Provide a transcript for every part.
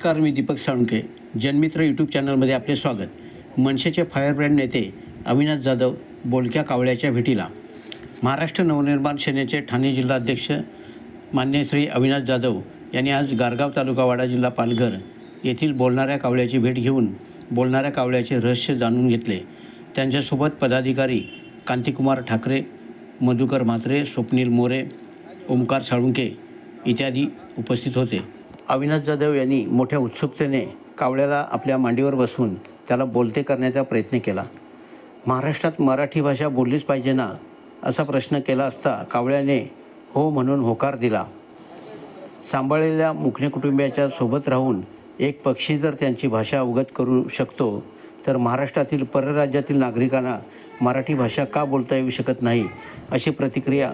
नमस्कार मी दीपक साळुंके जनमित्र यूट्यूब चॅनलमध्ये आपले स्वागत. मनसेचे फायरब्रँड नेते अविनाश जाधव बोलक्या कावळ्याच्या भेटीला. महाराष्ट्र नवनिर्माण सेनेचे ठाणे जिल्हाध्यक्ष मान्य श्री अविनाश जाधव यांनी आज गारगाव तालुका वाडा जिल्हा पालघर येथील बोलणाऱ्या कावळ्याची भेट घेऊन बोलणाऱ्या कावळ्याचे रहस्य जाणून घेतले. त्यांच्यासोबत पदाधिकारी कांतिकुमार ठाकरे मधुकर म्हात्रे स्वप्नील मोरे ओमकार साळुंके इत्यादी उपस्थित होते. अविनाश जाधव यांनी मोठ्या उत्सुकतेने कावळ्याला आपल्या मांडीवर बसवून त्याला बोलते करण्याचा प्रयत्न केला. महाराष्ट्रात मराठी भाषा बोललीच पाहिजे ना? असा प्रश्न केला असता कावळ्याने हो म्हणून होकार दिला. सांभाळलेल्या मुखणे कुटुंबियाच्या सोबत राहून एक पक्षी जर त्यांची भाषा अवगत करू शकतो तर महाराष्ट्रातील परराज्यातील नागरिकांना मराठी भाषा का बोलता येऊ शकत नाही अशी प्रतिक्रिया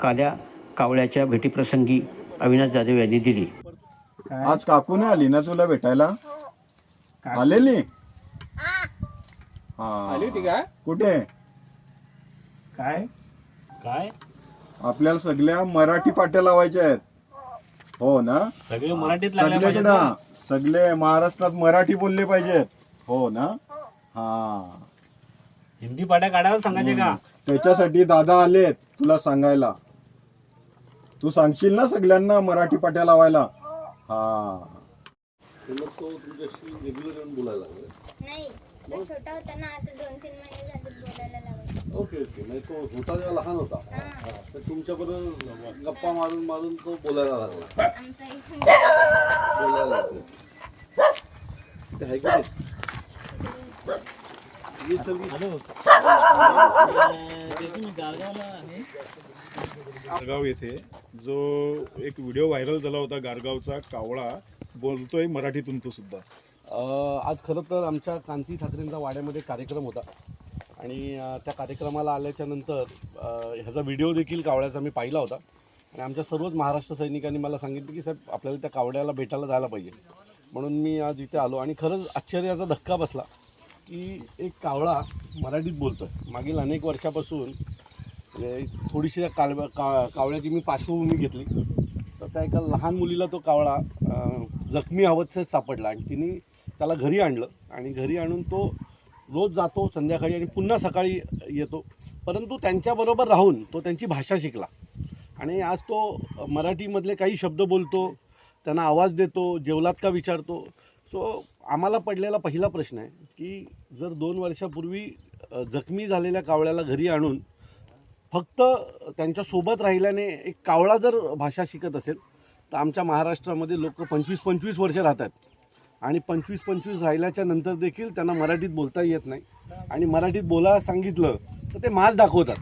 काल्या कावळ्याच्या भेटीप्रसंगी अविनाश जाधव यांनी दिली. आज काकू नाही आली ना तुला भेटायला? आलेली? हा. आली होती का? कुठे? काय? काय? आपल्याला सगळ्या मराठी पाट्या लावायच्या आहेत. हो ना? सगळे मराठीत लागल्या पाहिजेत सगळीकडं ना. सगळे महाराष्ट्रात मराठी बोलले पाहिजेत. हो ना? हा. हिंदी पाड्या काढायला सांगायचे का? त्याच्यासाठी दादा आलेत तुला सांगायला. तू सांगशील ना सगळ्यांना मराठी पाट्या लावायला? हा. नाही तो छोटा होता ना आता दोन तीन महिने झाले बोलायला लागला. Okay okay. म्हणजे तो होता जेव्हा लहान होता. हा. तर तुमच्याबरोबर गप्पा मारून मारून तो बोलायला लागला. आमचा एक बोलायला लागला. ते आहे का ते? गारगाव येथे जो एक व्हिडिओ व्हायरल झाला होता गारगावचा कावळा बोलतोय मराठीतून तो सुद्धा. आज खरं तर आमच्या कांती ठाकरेंचा वाड्यामध्ये कार्यक्रम होता. आणि त्या कार्यक्रमाला आल्याच्यानंतर ह्याचा व्हिडिओ देखील कावळ्याचा मी पाहिला होता. आणि आमच्या सर्वच महाराष्ट्र सैनिकांनी मला सांगितलं की साहेब आपल्याला त्या कावड्याला भेटायला जायला पाहिजे. म्हणून मी आज इथे आलो. आणि खरंच आश्चर्याचा धक्का बसला. की एक कावळा मराठीत बोलतो आहे मागील अनेक वर्षापासून थोडीशी त्या कालव्या का कावळ्याची मी पार्श्वभूमी घेतली. तर त्या एका लहान मुलीला तो कावळा जखमी अवस्थेत सापडला आणि तिने त्याला घरी आणलं आणि घरी आणून तो रोज जातो संध्याकाळी आणि पुन्हा सकाळी येतो. परंतु त्यांच्याबरोबर राहून तो त्यांची भाषा शिकला. आणि आज तो मराठीमधले काही शब्द बोलतो त्यांना आवाज देतो जेवलात का विचारतो. सो आम्हाला पडलेला पहिला प्रश्न आहे की जर दोन वर्षापूर्वी जखमी झालेल्या कावळ्याला घरी आणून फक्त त्यांच्यासोबत राहिल्याने एक कावळा जर भाषा शिकत असेल तर आमच्या महाराष्ट्रामध्ये लोक पंचवीस पंचवीस वर्ष राहतात. आणि पंचवीस पंचवीस राहिल्याच्या नंतर देखील त्यांना मराठीत बोलता येत नाही. आणि मराठीत बोलायला सांगितलं तर ते माज दाखवतात.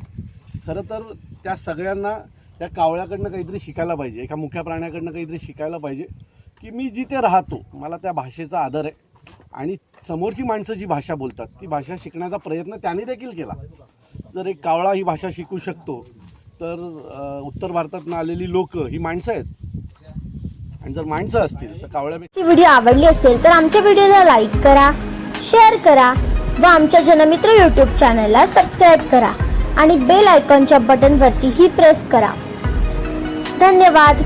खरं तर त्या सगळ्यांना त्या कावळ्याकडनं काहीतरी शिकायला पाहिजे एका मुख्या प्राण्याकडनं काहीतरी शिकायला पाहिजे. की मी जिथे राहतो मला त्या भाषेचा आदर आहे. आणि समोरची माणसं जी भाषा बोलतात ती भाषा शिकण्याचा प्रयत्न त्याने देखील केला. जर एक कावळा ही भाषा शिकू शकतो तर उत्तर भारतातनं आलेली लोक ही माणसं आहेत. आणि जर माणसं असतील तर कावळ्यापेक्षा व्हिडिओ आवडली असेल तर आमच्या व्हिडिओला लाईक करा शेअर करा व आमच्या जनमित्र यूट्यूब चॅनलला सबस्क्राईब करा. आणि बेल आयकॉनच्या बटनवरतीही प्रेस करा. धन्यवाद.